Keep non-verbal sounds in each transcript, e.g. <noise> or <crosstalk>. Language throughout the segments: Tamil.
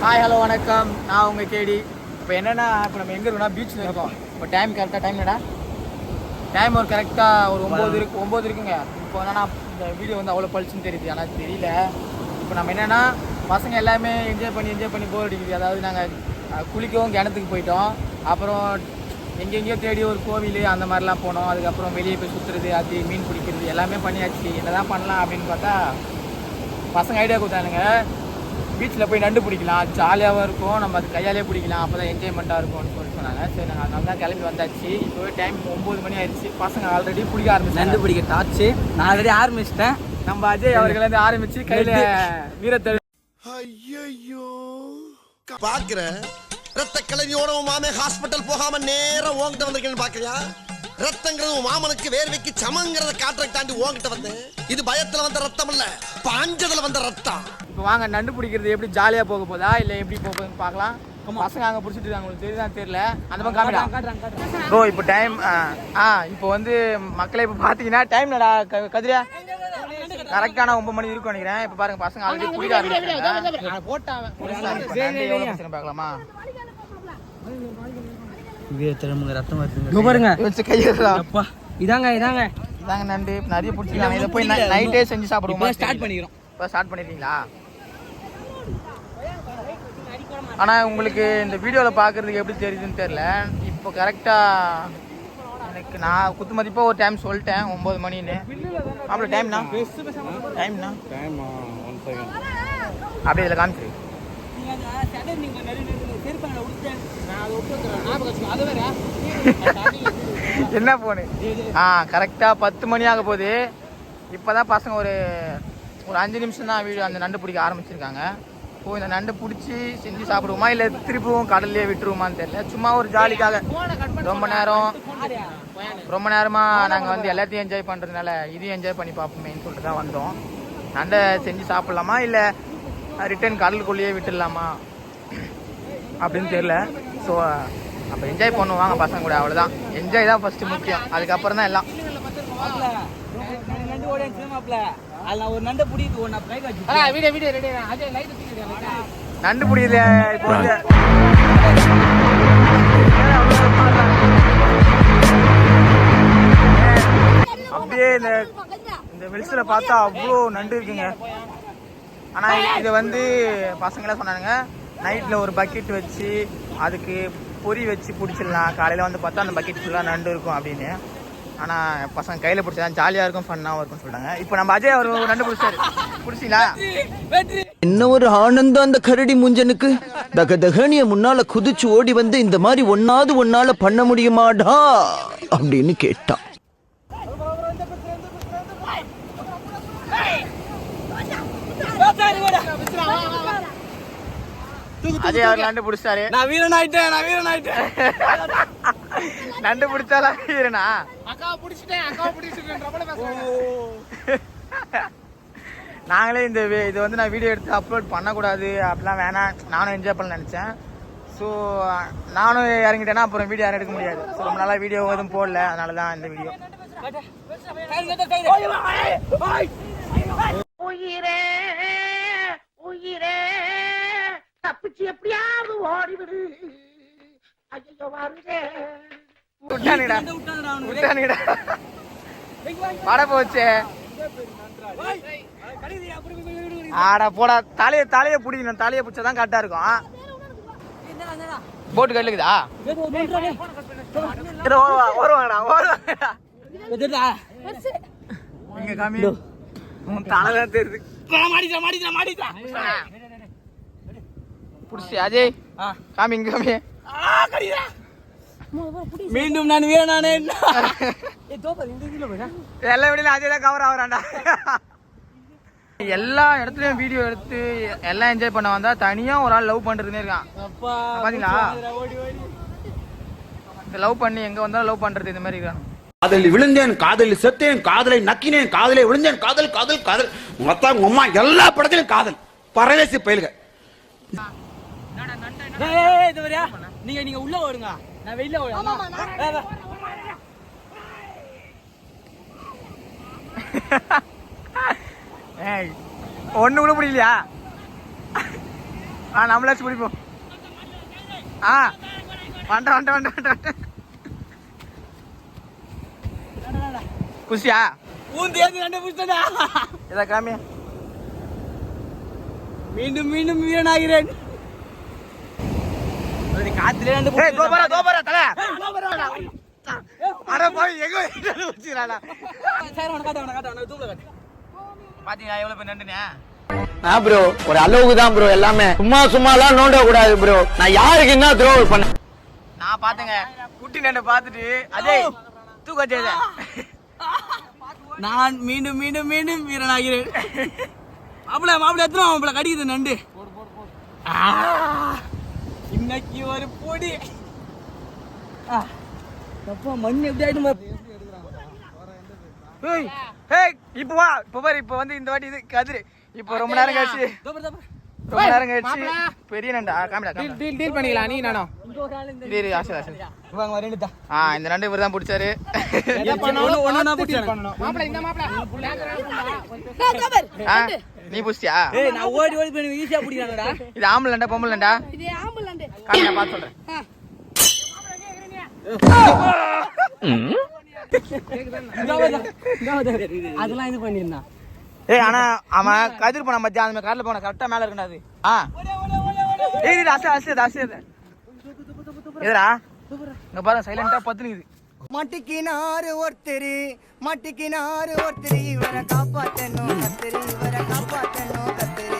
ஹாய் ஹலோ வணக்கம். நான் உங்கள் கேடி. இப்போ என்னென்னா இப்போ நம்ம எங்கே இருக்கோம்னா பீச்சில் இருக்கோம். இப்போ டைம் கரெக்டாக டைம் என்னடா டைம் ஒரு கரெக்டாக ஒரு ஒம்பது இருக்கு ஒம்பது இருக்குங்க. இப்போ என்னன்னா இந்த வீடியோ வந்து அவ்வளோ பழிச்சுன்னு தெரியுது. ஆனால் தெரியல. இப்போ நம்ம என்னென்னா பசங்க எல்லாமே என்ஜாய் பண்ணி என்ஜாய் பண்ணி போர் அடிக்குது. அதாவது நாங்கள் குளிக்கவும் கிணத்துக்கு போயிட்டோம். அப்புறம் எங்கெங்கேயோ தேடி ஒரு கோவில் அந்த மாதிரிலாம் போனோம். அதுக்கப்புறம் வெளியே போய் சுற்றுறது அது மீன் பிடிக்கிறது எல்லாமே பண்ணியாச்சு. என்னதான் பண்ணலாம் அப்படின்னு பார்த்தா பசங்க ஐடியா கொடுத்தானுங்க. பீச்சில் போய் நண்டு பிடிக்கலாம். ஜாலியாகவும் இருக்கும். நம்ம அது கையாலே பிடிக்கலாம். அப்போ தான் என்ஜாய்மெண்ட்டாக இருக்கும்னு சொல்லிட்டு சொன்னாங்க. சரி நாங்கள் அதனால தான் கிளம்பி வந்தாச்சு. இப்போவே டைம் ஒம்பது மணி ஆயிடுச்சு. பசங்க ஆல்ரெடி பிடிக்க ஆரம்பிச்சு நண்டு பிடிக்க டாச்சு. நான் ஆல்ரெடி ஆரம்பிச்சிட்டேன். நம்ம அஜய் அவர்கள் வந்து ஆரம்பிச்சு கையில் வீரத்தழு ஐயோ பாக்குற? ரத்த கலரியோட உன் மாமே ஹாஸ்பிட்டல் போகாம நேரா உன்கிட்ட வந்திருக்கேன்னு பாக்குறியா? ரத்தங்கிறது உன் மாமனுக்கு வேர்வைக்கு சமங்கிறத காட்டுறதை தாண்டி உன்கிட்ட வந்தேன். இது பயத்துல வந்த ரத்தம் இல்ல பாஞ்சதுல வந்த ரத்தம் இப்போ வாங்க நண்டு பிடிக்கிறது எப்படி ஜாலியாக போக போதா? இல்லை எப்படி போக போகுதுன்னு பார்க்கலாம். பசங்க அங்கே பிடிச்சிட்டு இருக்காங்க உங்களுக்கு தெரியுதான் தெரியல. அந்த பக்கம் காமிடா. ப்ரோ இப்போ டைம் ஆ இப்போ வந்து மக்களை இப்போ பார்த்தீங்கன்னா டைம் நடா கதிரியா? கரெக்டான ஒன்பது மணி இருக்கும் நினைக்கிறேன். இப்போ பாருங்க பசங்க ஆல்ரெடி குடிக்க ஆரம்பிச்சாங்க போட்டாங்க பார்க்கலாமா? வீரத்திறமுங்க ரத்தம் வருதுங்க? பாருங்க. வச்சு கையெல்லாம் அப்பா. இதாங்க இதாங்க. இதாங்க நண்டு. நிறைய பிடிச்சிருக்காங்க. இதை போய் நைட்டே செஞ்சு சாப்பிடுவோம் இப்போ ஸ்டார்ட் பண்ணிக்கிறோம். இப்போ ஸ்டார்ட் பண்ணிருக்கீங்களா ஆனா உங்களுக்கு இந்த வீடியோவில் பார்க்கறதுக்கு எப்படி தெரியுதுன்னு தெரியல. இப்போ கரெக்டாக எனக்கு நான் குத்து மதிப்பாக ஒரு டைம் சொல்லிட்டேன் ஒம்பது மணின்னு. அப்புறம் டைம்னா டைம்னா அப்படியே இதில் காமிச்சிரு. என்ன போனு ஆ கரெக்டாக பத்து மணி ஆக போகுது. இப்போ தான் பசங்க ஒரு ஒரு அஞ்சு நிமிஷம் தான் வீடியோ அந்த நண்டு பிடிக்க ஆரம்பிச்சிருக்காங்க. ஓ இந்த நண்டு பிடிச்சி செஞ்சு சாப்பிடுவோமா? இல்லை திருப்பவும் கடல்லையே விட்டுருவோமான்னு தெரியல. சும்மா ஒரு ஜாலிக்காக ரொம்ப நேரம் ரொம்ப நேரமாக நாங்கள் வந்து எல்லாத்தையும் என்ஜாய் பண்ணுறதுனால இதையும் என்ஜாய் பண்ணி பார்ப்போமேன்னு சொல்லிட்டு தான் வந்தோம். நண்டை செஞ்சு சாப்பிட்லாமா? இல்லை ரிட்டர்ன் கடலுக்குள்ளேயே விட்டுடலாமா? அப்படின்னு தெரியல. ஸோ அப்போ என்ஜாய் பண்ணுவாங்க பசங்க கூட அவ்வளோதான் என்ஜாய் தான் ஃபஸ்ட்டு முக்கியம். அதுக்கப்புறம் தான் எல்லாம் அதுல ஒரு நண்டை பிடிக்கிட்டு ஒன்று பைக் வச்சு வீடியோ வீடியோ ரெடி நண்டு பிடிக்குது இப்போ அப்படியே இந்த இந்த வெளிச்சில் பார்த்தா அவ்வளோ நண்டு இருக்குங்க. ஆனால் இதை வந்து பசங்களாம் சொன்னானுங்க நைட்டில் ஒரு பக்கெட் வச்சு அதுக்கு பொரி வச்சு பிடிச்சிடலாம். காலையில் வந்து பார்த்தா அந்த பக்கெட் ஃபுல்லாக நண்டு இருக்கும் அப்படின்னு. ஆனால் பசங்க கையில் பிடிச்சா ஜாலியாக இருக்கும் ஃபன்னாகவும் இருக்கும்னு சொல்லிட்டாங்க இப்போ நம்ம அஜய் அவர் ரெண்டு பிடிச்சாரு. பிடிச்சிங்களா? என்ன ஒரு ஆனந்தம் அந்த கரடி முஞ்சனுக்கு? தக தகனிய முன்னால குதிச்சு ஓடி வந்து இந்த மாதிரி ஒன்னாவது ஒன்னால பண்ண முடியுமாடா? அப்படின்னு கேட்டான் அஜய் அவர் நண்டு பிடிச்சாரு. நான் வீரன் ஆயிட்டேன் நான் வீரன் ஆயிட்டேன் நண்டு பிடிச்சாலா வீரனா? நாங்களே இந்த வி- இது வந்து நான் வீடியோ எடுத்து அப்லோட் பண்ணக்கூடாது அப்படிலாம் வேணாம். நானும் என்ஜாய் பண்ண நினச்சேன். ஸோ நானும் இறங்கிட்டேன்னா அப்புறம் வீடியோ யாரும் எடுக்க முடியாது. ஸோ ரொம்ப நாளாக வீடியோ எதுவும் போடல அதனால தான் இந்த வீடியோ. உயிரே உயிரே. தப்பிச்சு எப்படியாவது ஓடிவிடு. ஐயோ வருதே விட்டானுடா விட்டானுடா பட போச்சே ஆடா போடா. தலைய தலைய பிடிக்கணும். தலைய பிடிச்சதான் கரெக்டா இருக்கும். போட்டு கட்டுக்குதா? வருவாங்கடா வருவாங்கடா இங்க காமி. உன் தலைதான் தெரியுது. மாடிச்சா மாடிச்சா மாடிச்சா புடிச்சு. அஜய் ஆ. காமி இங்க காமி. மீண்டும் நான் வீரனானே. எல்லா வீடியோல அஜய் தான் கவர் ஆகுறான்டா. எல்லா இடத்துலயும் வீடியோ எடுத்து எல்லாம் என்ஜாய் பண்ண வந்தா தனியா ஒரு ஆள் லவ் பண்றதுனே இருக்கான். அப்பா பாத்தீங்களா? ஓடி ஓடி. இந்த லவ் பண்ணி எங்க வந்தாலும் லவ் பண்றது இந்த மாதிரி இருக்கான். காதலில் விழுந்தேன் காதலில் செத்தேன் காதலை நக்கினேன் காதலை விழுந்தேன் காதல் காதல் காதல். மொத்தம் அம்மா எல்லா படத்திலும் காதல். பரதேசி பயிலுக ஏய், இது வரையா நீங்க நீங்க உள்ள ஓடுங்க. நான் வெளியில வா, வா. <laughs> ஏய் ஒண்ணு கூட முடியலையா ஆ நம்மளாச்சும் பிடிப்போம். ஆ வண்ட வண்ட வண்ட வண்ட வண்ட. குஷியா ஊந்து ஏந்து ரெண்டு புடிச்சடா இதை காமி மீண்டும் மீண்டும் வீரனாகிறேன். காத்துல ரெண்டு ஏய் தோபரா தோபரா தல. அட போய் எங்க வச்சிராடா சரி உனக்கு காட்டு உனக்கு காட்டு உனக்கு தூக்கல காட்டு. பாத்தீங்களா எவ்வளவு பேர் நண்டுனே ஆ ப்ரோ ஒரு அளவுக்கு தான் ப்ரோ எல்லாமே. சும்மா சும்மாலாம் நோண்ட கூடாது ப்ரோ நான் யாருக்கு என்ன த்ரோ பண்ண நான் பாத்தேங்க குட்டி நண்டை பார்த்துட்டு அதே தூக்க செய்த நான் மீண்டும் மீண்டும் மீண்டும் வீரனாகிறேன். மாப்பிள மாப்பிள எத்தனை மாப்பிள கடிக்குது நண்டு. ஆ, இன்னைக்கு ஒரு பொடி. அப்பா மண் எப்படி ஆயிடும்? ஏய் ஏய் இப்போ வா இப்போ பாரு இப்போ வந்து இந்த வாட்டி இது கதிரு. இப்போ ரொம்ப நேரம் கழிச்சு ரொம்ப நேரம் கழிச்சு பெரிய நண்டா. காமிடா டீல் டீல் பண்ணிக்கலாம் நீ இது இரு, ஆசை ஆசை வாங்க தான் ஆ இந்த நண்டு இவர் தான் பிடிச்சாரு ஒண்ணு ஒண்ணு தான் பிடிச்சேன் ஆ, நீ பிடிச்சியா ஏய் நான் ஓடி ஓடி போய் ஈஸியா பிடிக்கிறாங்கடா இது ஆம்பளை நண்டா பொம்பளை நண்டா? இது ஆம்புலண்டு காமிடா பார்த்து சொல்றேன். அதெல்லாம் இது பண்ணிருந்தான் ஏய் ஆனா அவன் கதிர் போன மத்தியா அந்த கார்ல போன கரெக்டா மேல இருக்கணும் ஆ. ஏய் இது அசை அசை அசை எதுடா இங்க பாருங்க சைலண்டா பத்துனுக்குது. மட்டிக்கினாரு ஒருத்தரு மட்டிக்கினாரு ஒருத்தரு இவரை காப்பாத்தணும் கத்தரு இவரை காப்பாத்தணும் கத்தரு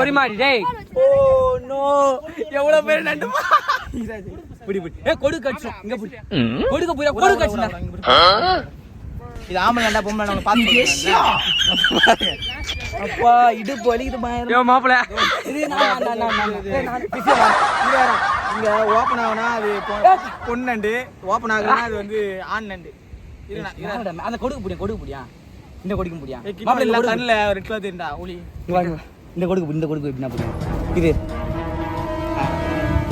ஒரு மாதிரி டேய். Oh no. எவ்வளவு பேர் நண்டுமா? புடி புடி. ஏ கொடு கட்சம் இங்க புடி. கொடுக்க புரியா? கொடு கட்சம் இது ஆம்பளை நண்டா பொம்பளை பாத்து அப்பா இடுப்பு வலிக்குது பயங்கரம் யோ மாப்பிள இது நான் நான் நான் நான் ஏய், நான் இங்க ஓபன் ஆகுனா அது பொன் நண்டு. ஓபன் ஆகுனா அது வந்து ஆண் நண்டு? அந்த கொடுக்க முடியும் கொடுக்க முடியா இந்த கொடுக்க முடியா இல்ல, கண்ணுல ரெட் கலர் தெரியுதா ஒளி இந்த கொடுக்க இந்த கொடுக்க இப்படி நான் பிடிக்கும் இது.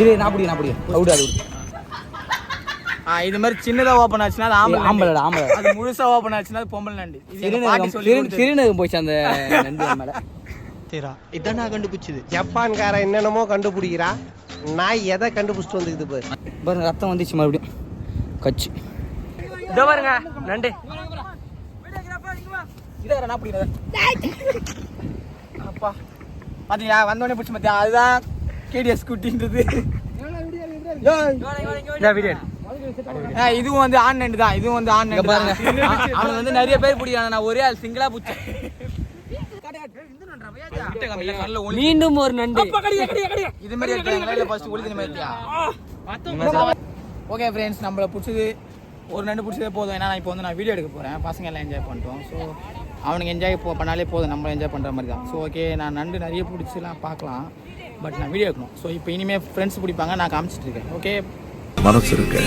இது நான் பிடிக்கும் நான் பிடிக்கும் அவுடு அது இது மாதிரி சின்னதா ஓபன் ஆச்சுன்னா அது ஆம்பளை. ஆம்பளை ஆம்பளை அது முழுசா ஓபன் ஆச்சுன்னா அது பொம்பளை நண்டு. இது எங்க பாட்டி சிறுநீரகம் சொல்லி சிறு- கொடுத்தது. சிறுநீரகம் போச்சு அந்த நண்டு மேல. இதான் நான் கண்டுபிடிச்சது. ஜப்பான்காரன் என்னென்னமோ கண்டுபிடிக்கிறா. நாய் எதை கண்டுபிடிச்சிட்டு வந்துக்குது பாரு. பாருங்க ரத்தம் வந்துச்சு மறுபடியும். கச்சு. இதோ பாருங்க நண்டு. நான் அப்பா பாத்தீங்களா? வந்தோடனே பிடிச்ச மத்தியா அதுதான் கேடிஎஸ் குட்டின்றது வீடியோ இதுவும் வந்து ஆண் நண்டு தான் இதுவும் வந்து இங்க நண்டு பாருங்க. பாருங்க அவன் வந்து நிறைய பேர் பிடிக்கிறாங்க நான் ஒரே ஆள் சிங்கிளா பிடிச்சேன். மீண்டும் ஒரு நண்டு இது மாதிரி ஓகே ஃப்ரெண்ட்ஸ் நம்மள பிடிச்சது ஒரு நண்டு பிடிச்சதே போதும். ஏன்னா நான் இப்போ வந்து நான் வீடியோ எடுக்க போறேன். பசங்க எல்லாம் என்ஜாய் பண்ணிட்டோம். ஸோ அவனுக்கு என்ஜாய் போ பண்ணாலே போதும். நம்ம என்ஜாய் பண்ற மாதிரி தான். ஸோ ஓகே நான் நண்டு நிறைய பிடிச்சலாம் பார்க்கலாம். பட் நான் வீடியோ எடுக்கணும். ஸோ இப்போ இனிமேல் ஃப்ரெண்ட்ஸ் பிடிப்பாங்க. நான் காமிச்சிட்டு இருக்கேன். ஓகே மனசு இருக்கு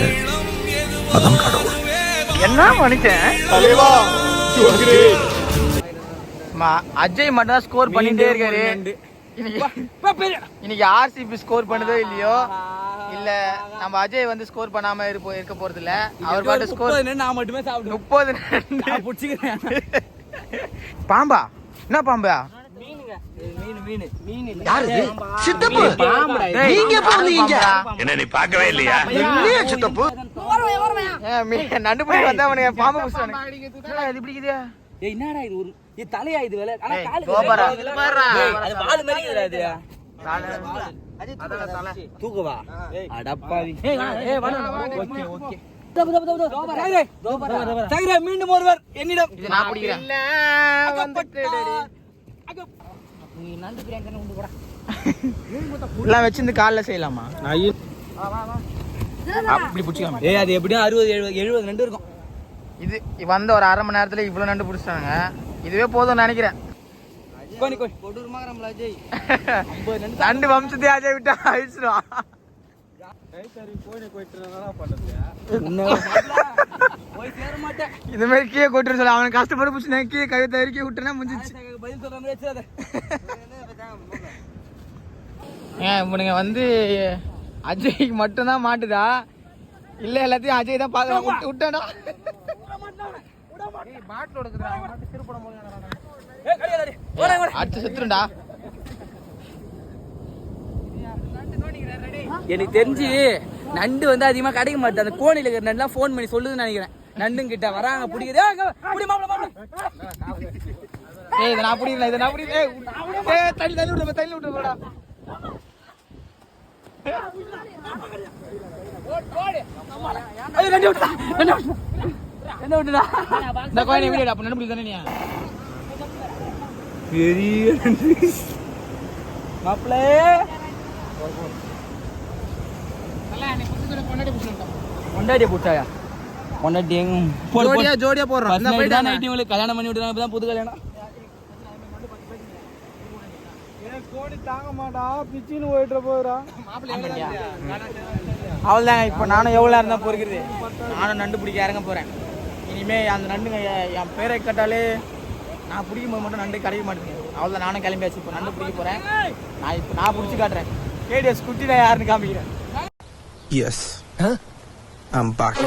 அதான் கடவுள். என்ன மனுஷன்? மா- அஜய் மட்டும் ஸ்கோர் பண்ணிட்டே இருக்காரு. இன்னைக்கு இன்னைக்கு ஆர்சிபி ஸ்கோர் பண்ணதோ இல்லையோ? இல்ல நம்ம அஜய் வந்து ஸ்கோர் பண்ணாம இருப்போ இருக்க போறது இல்ல அவர் பாட்டு ஸ்கோர் நான் மட்டுமே சாப்பிடுவேன். முப்பது பாம்பா என்ன பாம்பா? சித்தப்பு? நீங்க எப்ப வந்தீங்க? பாம்புடா. என்ன நீ பார்க்கவே இல்லையா? சித்தப்பு. நண்டு பிடிக்க வந்தா அவனுக்கு பாம்பு பிடிச்சானு இது பிடிக்குது ஏய் என்னடா இது ஒரு இது தலையா இது வேலை. ஆனா ஏய், காலு கோபரா. ஏய், அது வால் மாதிரி இருக்குதுடா அது தலை, தலை. தூக்குவா அடப்பாவி. ஏய் ஏய் வாடா. ஓகே ஓகே தகிர மீண்டும் ஒருவர் என்னிடம் இது நான் பிடிக்கிறேன் நீ நண்டு பிரியாணி தானே உண்டு கூட எல்லாம் வச்சிருந்து காலைல செய்யலாமா? அப்படி பிடிச்சிக்காம. ஏய் அது எப்படியும் அறுபது எழுபது எழுபது நண்டு இருக்கும். இது வந்த ஒரு அரை மணி நேரத்துல இவ்வளவு நண்டு பிடிச்சிட்டாங்க இதுவே போதும்னு நினைக்கிறேன். நண்டு வம்சத்தை அஜய் விட்டா அழிச்சிடும் இந்த மாதிரி கீழே கொட்டுற சொல்ல. அவனுக்கு கஷ்டப்பட்டு பிடிச்சி கீழே கழுத்தை இறக்கி விட்டுனா முடிஞ்சிச்சு ஏன் இவனுங்க வந்து அஜய்க்கு மட்டும்தான் மாட்டுதா? இல்ல எல்லாத்தையும் அஜய் தான் பார்க்கலாம் விட்டு விட்டானா? ஓடா ஓடா. அடுத்து செத்துருண்டா எனக்கு தெரிஞ்சு நண்டு வந்து அதிகமா கிடைக்க மாட்டேது அந்த கோணில இருக்கிற நண்டுலாம் ஃபோன் பண்ணி சொல்லுதுன்னு நினைக்கிறேன். நண்டும் கிட்ட வராங்க பிடிக்குது. ஏய், இதை நான் பிடிக்கல இதை நான் பிடிக்கல. ஏய், ஏய் தள்ளி தள்ளி விட்டு தள்ளி விட்டு போடா. நண்டு விட்டுடா, நண்டு. நண்டு. இந்த கோயிலை வீடியோ அப்ப நடுப்புடி தானே நீ? பெரிய நண்டு. கொண்டாடிய போட்டாயா கொண்டாடி எங்க. ஜோடியா ஜோடியா போடுறோம். போயிட்டு தான் night இவங்களுக்கு கல்யாணம் பண்ணி விட்டுறாங்க இப்பதான் புது கல்யாணம். அவள்தாங்க இப்போ நானும் எவ்வளோ நேரம் தான் பொறுக்கிறது? நானும் நண்டு பிடிக்க இறங்க போகிறேன் இனிமே அந்த நண்டுங்க என் பேரை கேட்டாலே நான் பிடிக்கும் போது மட்டும் நண்டு கிடைக்க மாட்டேங்குது. அவ்வளோதான் நானும் கிளம்பியாச்சு இப்போ நண்டு பிடிக்க போகிறேன் நான் இப்போ நான் பிடிச்சி காட்டுறேன். கேடிஎஸ் குட்டி நான் யாருன்னு காமிக்கிறேன். எஸ் ஐம் பேக்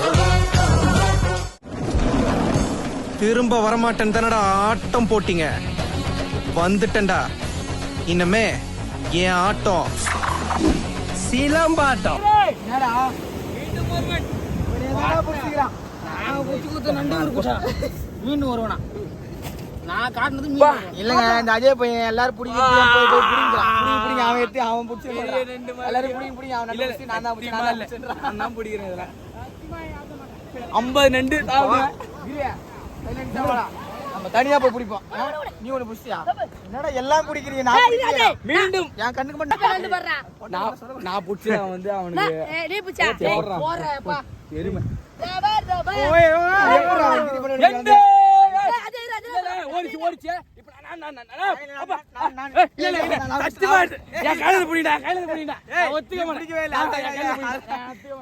திரும்ப வரமாட்டேன் தானடா ஆட்டம் போட்டீங்க. வந்துட்டேன்டா. இன்னமே என் ஆட்டம். சிலம்பாட்டம். என்னடா? மீன் வருவனா? நான் காட்டினது இல்லைங்க இந்த அஜய் பையன் எல்லாரும் பிடிக்க போய் போய் பிடிக்கிறான் பிடிங்க அவன் எடுத்து அவன் பிடிச்சி எல்லாரும் பிடிங்க பிடிங்க அவன் நண்டு பிடிச்சி நான் தான் நான் பிடிக்கிறேன் இதுல நண்டு. நம்ம தனியா போய் பிடிப்போம்? நீ ஒண்ணு பிடிச்சியா என்னடா எல்லாம் பிடிக்கிறீங்க நான் பிடிக்கலையா? மீண்டும் என் கண்ணுக்கு மட்டும் நான் நான் பிடிச்சி வந்து அவனுக்கு அவன் எந்த ஓடிச்சு ஓடிச்சு. இப்ப நான் நான் நான் நான் அப்பா ஏய், இல்ல இல்ல இல்ல சத்தியமா இருக்கு. என் கையில புடிடா கையில புடிடா. ஒத்துக்க மாட்டேன். பிடிக்கவே இல்லை.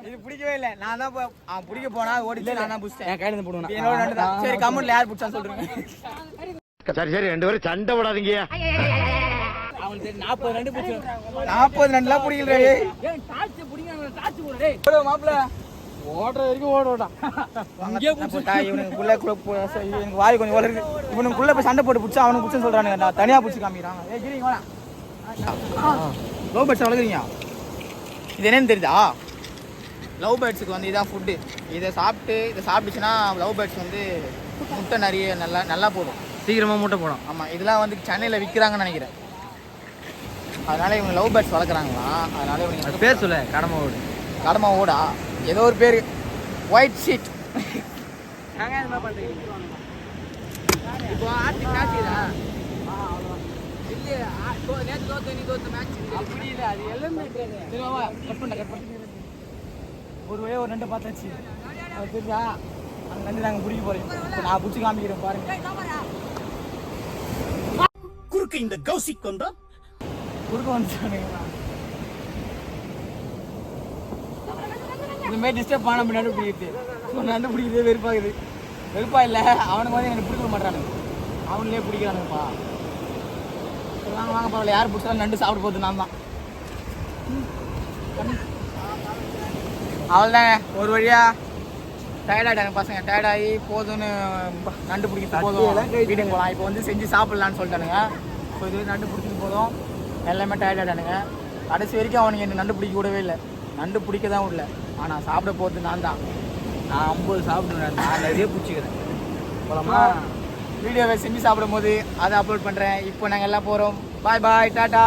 இது பிடிக்கவே இல்லை. நான் தான் அவன் பிடிக்க போனா ஓடிச்சு நான் தான் பிடிச்சேன் என் கையில போடுவேன். என்னோட நண்டு தான். சரி கமெண்ட்ல யார் பிடிச்சான்னு சொல்றேன். சரி சரி ரெண்டு பேரும் சண்டை தெரியும், நாற்பது ரெண்டு நாற்பது நண்டுலாம் பிடிக்கல மாப்பிள்ள. ஓடுற வரைக்கும் ஓட ஓடா இங்கே போட்டா இவனுக்குள்ள இவனுக்கு வாய் கொஞ்சம் வளருது. இவனுக்குள்ள போய் சண்டை போட்டு பிடிச்சா அவனுக்கு பிடிச்சன்னு சொல்றானுங்க. நான் தனியா பிடிச்சி காமிக்கிறாங்க ஏய் கிரிங்க வாடா. லவ் பேர்ட்ஸ் வளர்க்குறீங்க? இது என்னன்னு தெரியுதா? லவ் பேர்ட்ஸுக்கு வந்து இதான் ஃபுட்டு இதை சாப்பிட்டு இதை சாப்பிட்டுச்சுன்னா லவ் பேர்ட்ஸ் வந்து முட்டை நிறைய நல்லா நல்லா போடும் சீக்கிரமா மூட்டை போடும். ஆமாம் இதெல்லாம் வந்து சென்னையில் விற்கிறாங்கன்னு நினைக்கிறேன். அதனால இவங்க லவ் பேர்ட்ஸ் வளர்க்குறாங்களா? அதனால இவங்க பேர் சொல்ல கடமை ஓடு. கடமா ஓடா? ஏதோ ஒரு பேர். ஒயிட் ஷீட் நாங்க என்ன பண்றீங்க? இப்போ ஆர்த்தி இல்லையா நேற்று தோத்த நீ தோத்த மேட்ச் அப்படி இல்லை அது எல்லாமே திரும்ப கட் பண்ண கட் பண்ண. ஒரு வழியா ஒரு ரெண்டு பார்த்தாச்சு. அது தெரிஞ்சா அந்த ரெண்டு நாங்கள் பிடிக்க போறோம் இப்போ நான் பிடிச்சி காமிக்கிறேன் பாருங்க. குறுக்கு இந்த கௌசிக் கொண்டா? குறுக்க வந்துட்டானுங்க. இந்த மாதிரி டிஸ்டர்ப் பண்ண நண்டு பிடிக்கிறது நண்டு பிடிக்கிறது வெறுப்பாகுது வெறுப்பா இல்லை அவனுக்கு வந்து எனக்கு பிடிக்க மாட்டானுங்க அவனுங்களே பிடிக்கிறானுங்கப்பா. வாங்க வாங்க பரவாயில்ல. யார் பிடிச்சாலும் நண்டு சாப்பிட போகுது நான் தான். அவள்தாங்க ஒரு வழியா. டயர்டாயிட்டாங்க பசங்க. டயர்டாகி போதும்னு நண்டு பிடிக்கிறது போதும். வீட்டுக்கு போகலாம் இப்போ வந்து செஞ்சு சாப்பிட்லான்னு சொல்லிட்டானுங்க. ஸோ இது நண்டு பிடிச்சிட்டு போதும். எல்லாமே டயர்டாயிட்டானுங்க கடைசி வரைக்கும் அவனுங்க என்ன நண்டு பிடிக்க விடவே இல்லை. நண்டு பிடிக்க தான் விடல. ஆனால் சாப்பிட போகிறது நான் தான் நான் ஐம்பது சாப்பிடுவேன். நான் நிறைய பிடிச்சிக்கிறேன். போலாமா? வீடியோவை செஞ்சு சாப்பிடும் போது அதை அப்லோட் பண்ணுறேன் இப்போ நாங்கள் எல்லாம் போகிறோம் பாய் பாய் டாட்டா